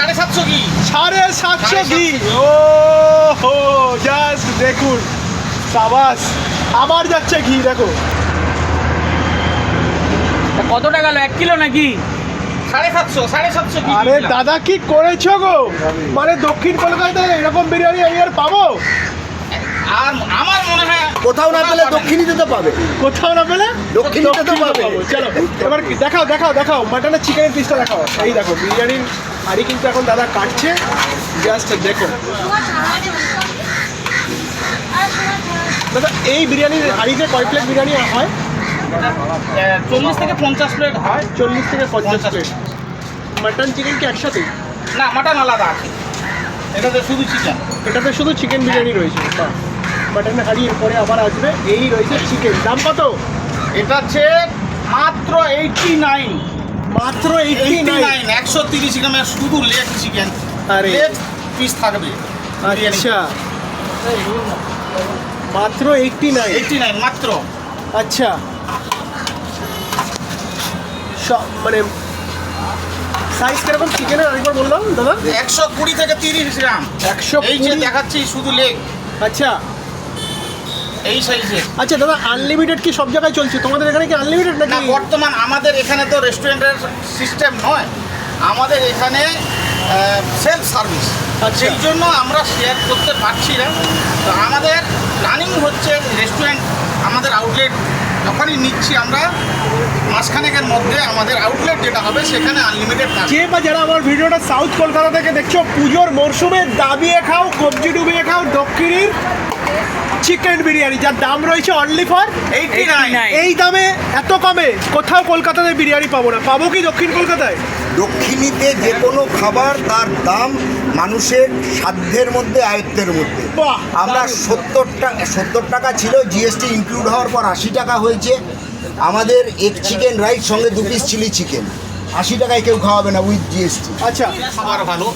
সাড়ে সাতশো কি? সাড়ে সাতশো ঘি ও হো জাস্ট দেখুন সাবাস। আবার যাচ্ছে ঘি দেখো। তা কতটা গেল এক কিলো নাকি? সাড়ে সাতশো সাড়ে সাতশো আরে দাদা কি করেছ গো? মানে দক্ষিণ কলকাতায় এরকম বিরিয়ানি আমি আর পাবো? আর আমার মনে হয় কোথাও না পেলে দক্ষিণীতে তো পাবে। কোথাও না পেলে দক্ষিণীতে তো পাবে। পাবো। চলো এবার কি- দেখাও দেখাও। দেখাও মাটনের চিকেনের পিসটা দেখাও। এই দেখো বিরিয়ানির হাড়ি কিন্তু এখন দাদা কাটছে। জাস্ট দেখো। দাদা এই বিরিয়ানির হাড়িতে কয় প্লেট বিরিয়ানি হয়? চল্লিশ থেকে পঞ্চাশ প্লেট হয়। চল্লিশ থেকে পঞ্চাশ। প্লেট মাটন চিকেন কি একসাথে? না মাটন আলাদা আছে। এটাতে শুধু চিকেন এটাতে শুধু চিকেন বিরিয়ানি রয়েছে বাহ। মাটনের হাড়ি এরপরে আবার আসবে এই রয়েছে চিকেন দাম কত? এটা হচ্ছে মাত্র এইটটি নাইন মাত্র নাইন নাইন একশো তিরিশ গ্রামের শুধু লেগ চিকেন আরে। লেগ পিস থাকবে। আচ্ছা। মাত্র এইটটি নাইন এইটটি নাইন মাত্র। আচ্ছা। সব মানে সাইজ কীরকম? চিকেনের আরেকবার বললাম দাদা? একশো কুড়ি থেকে তিরিশ গ্রাম। একশো এই যে দেখাচ্ছি শুধু লেগ আচ্ছা। এই সাইজের আচ্ছা দাদা আনলিমিটেড কি সব জায়গায় চলছে? তোমাদের এখানে কি আনলিমিটেড না নাকি? বর্তমান আমাদের এখানে তো রেস্টুরেন্টের সিস্টেম নয়। আমাদের এখানে সেলফ সার্ভিস আচ্ছা। সেই জন্য আমরা শেয়ার করতে পারছি না। তো আমাদের প্ল্যানিং হচ্ছে রেস্টুরেন্ট আমাদের আউটলেট যখনই নিচ্ছি আমরা। মাসখানেকের মধ্যে আমাদের আউটলেট যেটা হবে সেখানে আনলিমিটেড যে বা যারা আমার ভিডিওটা সাউথ কলকাতা থেকে দেখছ পুজোর মরশুমে দাবিয়ে খাও কবজি ডুবিয়ে খাও দক্ষিণীর চিকেন বিরিয়ানি যার দাম রয়েছে অনলি ফর 89 এই দামে এত কমে কোথাও কলকাতাতে বিরিয়ানি পাবো না। পাবো কি দক্ষিণ কলকাতায়? দক্ষিণীতে যে কোনো খাবার তার দাম মানুষের সাধ্যের মধ্যে আয়ত্তের মধ্যে। আমরা সত্তর টাকা সত্তর টাকা ছিল জিএসটি ইনক্লুড হওয়ার পর আশি টাকা হয়েছে। আমাদের এক চিকেন রাইস সঙ্গে দু পিস চিলি চিকেন আশি টাকায় কেউ খাওয়াবে না উইথ জিএসটি আচ্ছা। খাবার ভালো।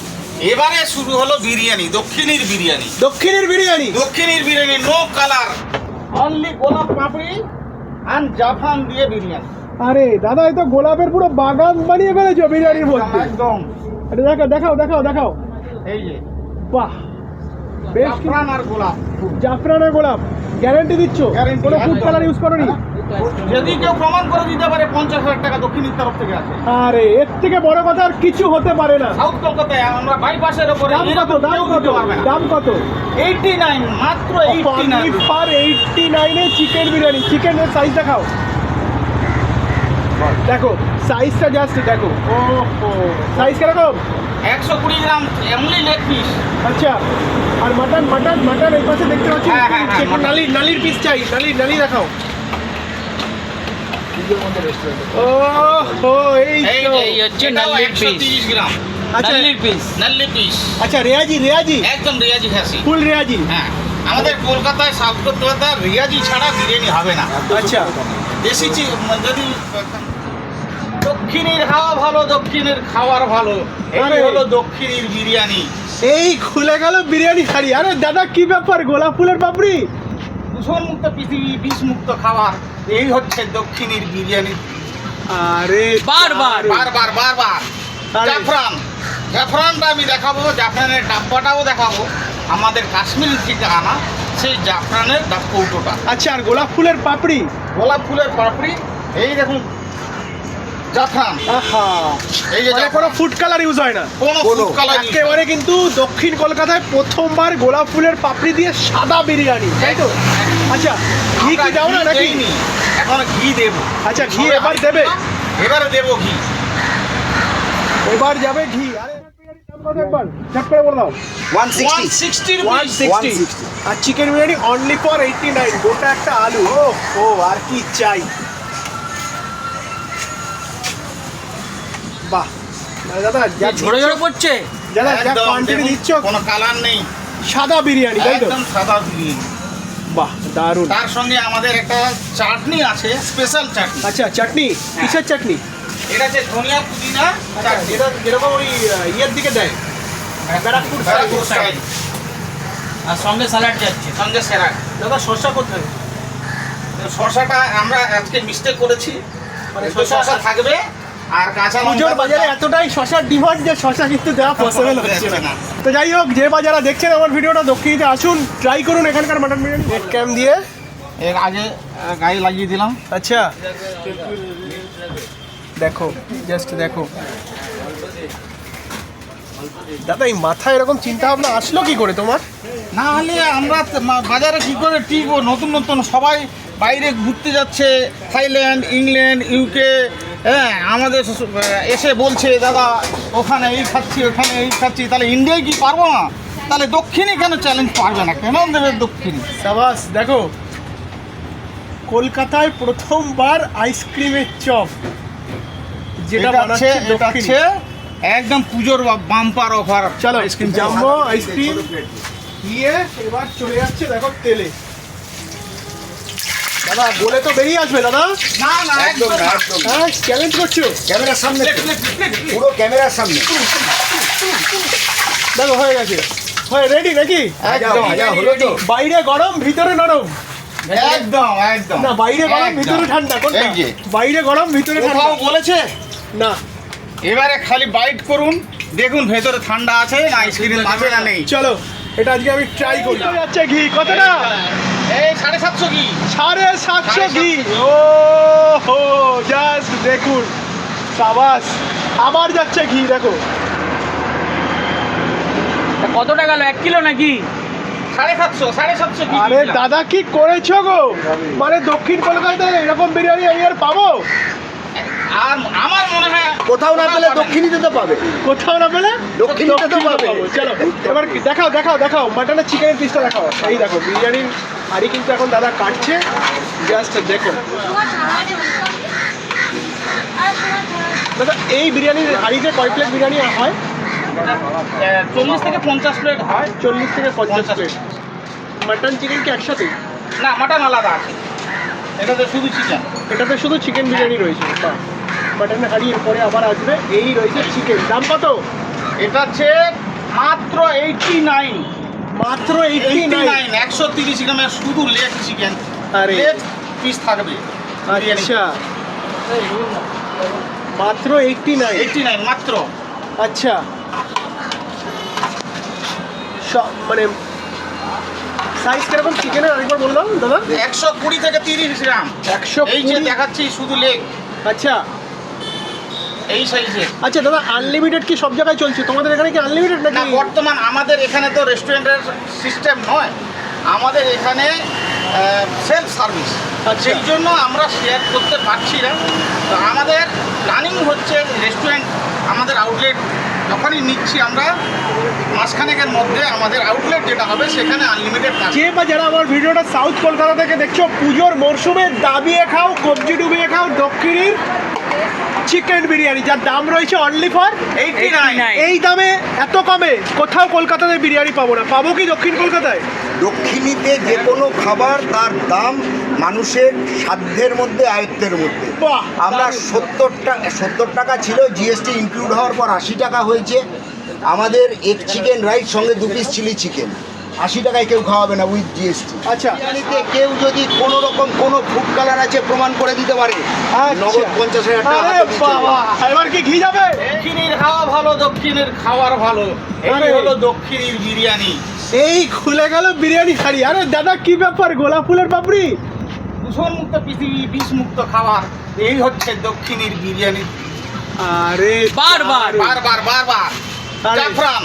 এবারে শুরু হলো বিরিয়ানি দক্ষিণীর বিরিয়ানি। দক্ষিণের বিরিয়ানি? দক্ষিণীর বিরিয়ানি নো কালার অনলি গোলাপ পাপড়ি অ্যান্ড জাফান দিয়ে বিরিয়ানি। আরে দাদা এই তো গোলাপের পুরো বাগান বানিয়ে ফেলেছো বিরিয়ানির মধ্যে। একদম। আরে দেখাও দেখাও দেখাও দেখাও। এই যে। বাহ। বেশ জাফরান আর গোলাপ। জাফরানের গোলাপ। গ্যারান্টি দিচ্ছ? Guarantee, কোনো ফুড কালার ইউজ করনি? যদি কেউ প্রমাণ করে দিতে পারে পঞ্চাশ হাজার টাকা দক্ষিণের তরফ থেকে আছে। আরে এর থেকে বড় কথা আর কিছু হতে পারে না। সাউথ কলকাতায় আমরা বাইপাসের ওপরে দাম কত? দাম কত? দাম কত? এইটটি নাইন মাত্র নাইন পার নাইনে চিকেন বিরিয়ানি। চিকেনের সাইজ দেখাও। দেখো সাইজটা জাস্ট দেখো। ও সাইজ কীরকম একশো কুড়ি গ্রাম এমনি লেগ পিস আচ্ছা আর মাটন মাটন মাটন এই পাশে দেখতে পাচ্ছি হ্যাঁ, হ্যাঁ, হ্যাঁ। নালি নালির পিস চাই নালি নালি দেখাও। ও হো এই এই হচ্ছে piece। গ্রাম। আচ্ছা। নাল্লির পিস নাল্লি পিস আচ্ছা রেয়াজি রেয়াজি। একদম রিয়াজি খাসি। ফুল রেয়াজি। হ্যাঁ আমাদের কলকাতায় সাউথ কলকাতায় রিয়াজি ছাড়া বিরিয়ানি হবে না। আচ্ছা। দেশি যদি দক্ষিণের হাওয়া ভালো দক্ষিণের খাবার ভালো। এই আরে। হলো দক্ষিণের বিরিয়ানি। এই খুলে গেল বিরিয়ানি হাড়ি আরে দাদা কি ব্যাপার? গোলাপ ফুলের পাপড়ি? দূষণ মুক্ত পৃথিবী বিষ মুক্ত খাবার। এই হচ্ছে দক্ষিণের বিরিয়ানি। আরে বারবার। বারবার বারবার। জাফরান জাফরানটা আমি দেখাবো জাফরানের ডাব্বাটাও দেখাবো। আমাদের কাশ্মীর থেকে আনা সেই জাফরানের ডাব কৌটোটা আচ্ছা আর গোলাপ ফুলের পাপড়ি? গোলাপ ফুলের পাপড়ি এই দেখুন জাফরান আহা। এই যে মানে কোনো ফুড কালার ইউজ হয় না। কোনো কোনো। কালার একেবারে কিন্তু দক্ষিণ কলকাতায় প্রথমবার গোলাপ ফুলের পাপড়ি দিয়ে সাদা বিরিয়ানি তাই তো? আচ্ছা ঘি কি দাও না নাকি? এখন ঘি দেবো। আচ্ছা ঘি এবার দেবে? এবারে দেবো ঘি। এবার যাবে ঘি। আরে chicken biryani only for eighty nine গোটা একটা আলু। ও ও আর কি চাই। বাহ। মানে দাদা যা ঝরে ঝরে পড়ছে? দাদা যা কোয়ান্টিটি দিচ্ছ কোনো কালার নেই। সাদা বিরিয়ানি তাই তো? একদম সাদা বিরিয়ানি। বাহ দারুণ। তার সঙ্গে আমাদের একটা চাটনি আছে স্পেশাল চাটনি। আচ্ছা চাটনি? কিসের চাটনি? এটা হচ্ছে ধনিয়া পুদিনা আচ্ছা চাটনি। যেটা যেরকম ওই ইয়ের দিকে দেয়? ব্যারাকপুর side। ব্যারাকপুর side। আর সঙ্গে স্যালাড যাচ্ছে। সঙ্গে সেরা দাদা শসা কোথায়? শশাটা আমরা আজকে মিস্টেক করেছি। মানে শশা থাকবে। আর কাঁচা পুজোর বাজারে এতটাই শশার ডিমান্ড যে শশা কিন্তু দেওয়া পসিবল হচ্ছে না। তো যাই হোক যে বা যারা দেখছেন আমার ভিডিওটা দক্ষিণীতে আসুন ট্রাই করুন এখানকার মাটন বিরিয়ানি। নেট ক্যাম দিয়ে এর আগে গায়ে লাগিয়ে দিলাম। আচ্ছা। দেখো জাস্ট দেখো। দাদা এই মাথায় এরকম চিন্তা ভাবনা আসলো কি করে তোমার? না হলে আমরা বাজারে কি করে টিকবো? নতুন নতুন সবাই বাইরে ঘুরতে যাচ্ছে থাইল্যান্ড ইংল্যান্ড ইউকে হ্যাঁ আমাদের এসে বলছে দাদা ওখানে এই খাচ্ছি ওখানে এই খাচ্ছি। তাহলে ইন্ডিয়ায় কি পারব না? তাহলে দক্ষিণে কেন চ্যালেঞ্জ পারবে না? কেন দেবে দক্ষিণ? সাবাস দেখো কলকাতায় প্রথমবার আইসক্রিমের চপ যেটা বানাচ্ছে হচ্ছে একদম পুজোর বাম্পার অফার চলো ice cream jumbo ice cream দিয়ে এবার চলে যাচ্ছে দেখো তেলে। দাদা বলে তো বেরিয়ে আসবে দাদা। না না একদম না, হ্যাঁ চ্যালেঞ্জ করছ। ক্যামেরার সামনে। পুরো ক্যামেরার সামনে। দেখো হয়ে গেছে। হয়ে রেডি নাকি একদম বাইরে গরম ভিতরে নরম। একদম একদম। না বাইরে গরম ভিতরে ঠান্ডা কোনটা? বাইরে গরম ভিতরে ঠান্ডা। বলেছে? না। এবারে খালি বাইট করুন দেখুন ভেতরে ঠান্ডা আছে না আইসক্রিম আছে না নেই। চলো। এটা আজকে আমি ট্রাই করি। যাচ্ছে ঘি কতটা? এই সাড়ে সাতশো কি সাড়ে সাতশো ঘি। ও হো জাস্ট দেখুন সাবাস। আবার যাচ্ছে ঘি দেখো। কতটা গেল? এক কিলো নাকি? সাড়ে সাতশো সাড়ে সাতশো কি আরে দাদা কি করেছ গো? মানে দক্ষিণ কলকাতায় এরকম বিরিয়ানি আমি আর পাবো? আর আমার মনে হয় কোথাও না পেলে দক্ষিণীতে তো পাবে কোথাও না পেলে দক্ষিণীতে তো পাবে। পাবো। চলো এবার কি- দেখাও দেখাও দেখাও মাটনের চিকেনের পিসটা দেখাও। এই দেখো বিরিয়ানির হাড়ি কিন্তু এখন দাদা কাটছে। জাস্ট দেখো। দাদা এই বিরিয়ানির হাড়িতে কয় প্লেট বিরিয়ানি হয়? চল্লিশ থেকে পঞ্চাশ প্লেট হয়। চল্লিশ থেকে পঞ্চাশ পঞ্চাশ। প্লেট মাটন চিকেন কি একসাথে না মাটন আলাদা আছে। এটাতে শুধু চিকেন এটাতে শুধু চিকেন বিরিয়ানি রয়েছে। বাহ মাটনের হাড়ি এরপরে আবার আসবে। এই রয়েছে চিকেন দাম কত? এটা হচ্ছে মাত্র এইটটি নাইন মাত্র এইটি এইটটি নাইন একশো তিরিশ গ্রামের শুধু লেগ চিকেন। আরে। লেগ পিস থাকবে। আচ্ছা। মাত্র এইটটি নাইন এইটটি নাইন মাত্র। আচ্ছা। মানে সাইজ কীরকম চিকেনের আরেকবার বললাম দাদা। একশো কুড়ি থেকে তিরিশ গ্রাম। একশো এই যে দেখাচ্ছি শুধু লেগ আচ্ছা। এই সাইজের আচ্ছা দাদা আনলিমিটেড কি সব জায়গায় চলছে? তোমাদের এখানে কি আনলিমিটেড না বর্তমান আমাদের এখানে তো রেস্টুরেন্টের সিস্টেম নয়। আমাদের এখানে সেলফ সার্ভিস আচ্ছা। সেই জন্য আমরা শেয়ার করতে পারছি না। তো আমাদের প্ল্যানিং হচ্ছে রেস্টুরেন্ট আমাদের আউটলেট যখনই নিচ্ছি আমরা মাসখানেকের মধ্যে আমাদের আউটলেট যেটা হবে সেখানে আনলিমিটেড যে বা যারা আমার ভিডিওটা সাউথ কলকাতা থেকে দেখছ পুজোর মরশুমে দাবিয়ে খাও কবজি ডুবিয়ে খাও দক্ষিণীর চিকেন বিরিয়ানি যার দাম রয়েছে অনলি ফর এইটটি নাইন এই দামে এত কমে কোথাও কলকাতাতে বিরিয়ানি পাবো না। পাবো কি দক্ষিণ কলকাতায়? দক্ষিণীতে যে কোনো খাবার তার দাম মানুষের সাধ্যের মধ্যে আয়ত্তের মধ্যে। বাহ আমরা সত্তর টাকা সত্তর টাকা ছিল জিএসটি ইনক্লুড হওয়ার পর আশি টাকা হয়েছে। আমাদের এক চিকেন রাইস সঙ্গে দু পিস চিলি চিকেন আশি টাকায় কেউ খাওয়াবে না উইথ জিএসটি আচ্ছা। বিরিয়ানিতে কেউ যদি কোনো রকম কোনো ফুড কালার আছে প্রমাণ করে দিতে পারে। নগদ পঞ্চাশ হাজার টাকা এবার কি ঘি যাবে? দক্ষিণের খাওয়া ভালো দক্ষিণের খাবার ভালো। এই হলো দক্ষিণের বিরিয়ানি। এই খুলে গেল বিরিয়ানি হাড়ি আরে দাদা কি ব্যাপার? গোলাপ ফুলের পাপড়ি? দূষণ মুক্ত পৃথিবী বিষ মুক্ত খাবার। এই হচ্ছে দক্ষিণের বিরিয়ানি। আরে বারবার। বারবার বারবার। জাফরান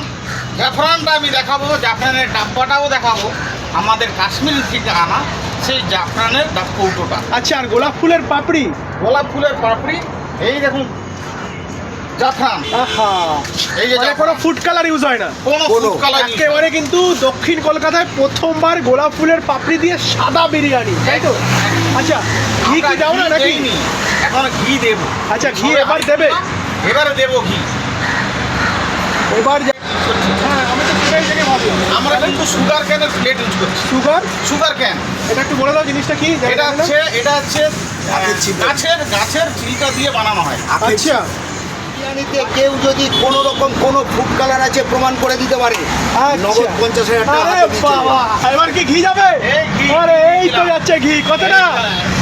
জাফরানটা আমি দেখাবো জাফরানের ডাব্বাটাও দেখাবো। আমাদের কাশ্মীর থেকে আনা সেই জাফরানের কৌটোটা। আচ্ছা আর গোলাপ ফুলের পাপড়ি? গোলাপ ফুলের পাপড়ি এই দেখুন জাফরান। আহা এই যে মানে কোনো ফুড কালার ইউজ হয় না। কোনো একেবারে কিন্তু দক্ষিণ কলকাতায় প্রথমবার গোলাপ ফুলের পাপড়ি দিয়ে সাদা বিরিয়ানি তাই তো? আচ্ছা ঘি কি দাও না নাকি? এখন ঘি দেবো। আচ্ছা ঘি এবার দেবে? এবারে দেবো ঘি। এবার আমরা কিন্তু সুগার ক্যানের প্লেট ইউজ করছি। সুগার সুগার ক্যান এটা একটু বলে দাও জিনিসটা কি এটা হচ্ছে এটা হচ্ছে গাছের ছিলকা। গাছের চিলকা দিয়ে বানানো হয়। আচ্ছা। বিরিয়ানিতে কেউ যদি কোনো রকম কোনো ফুড কালার আছে প্রমাণ করে দিতে পারে। নগদ আচ্ছা পঞ্চাশ হাজার টাকা এবার কি ঘি যাবে? এই আরে এই তো যাচ্ছে ঘি কতটা? এই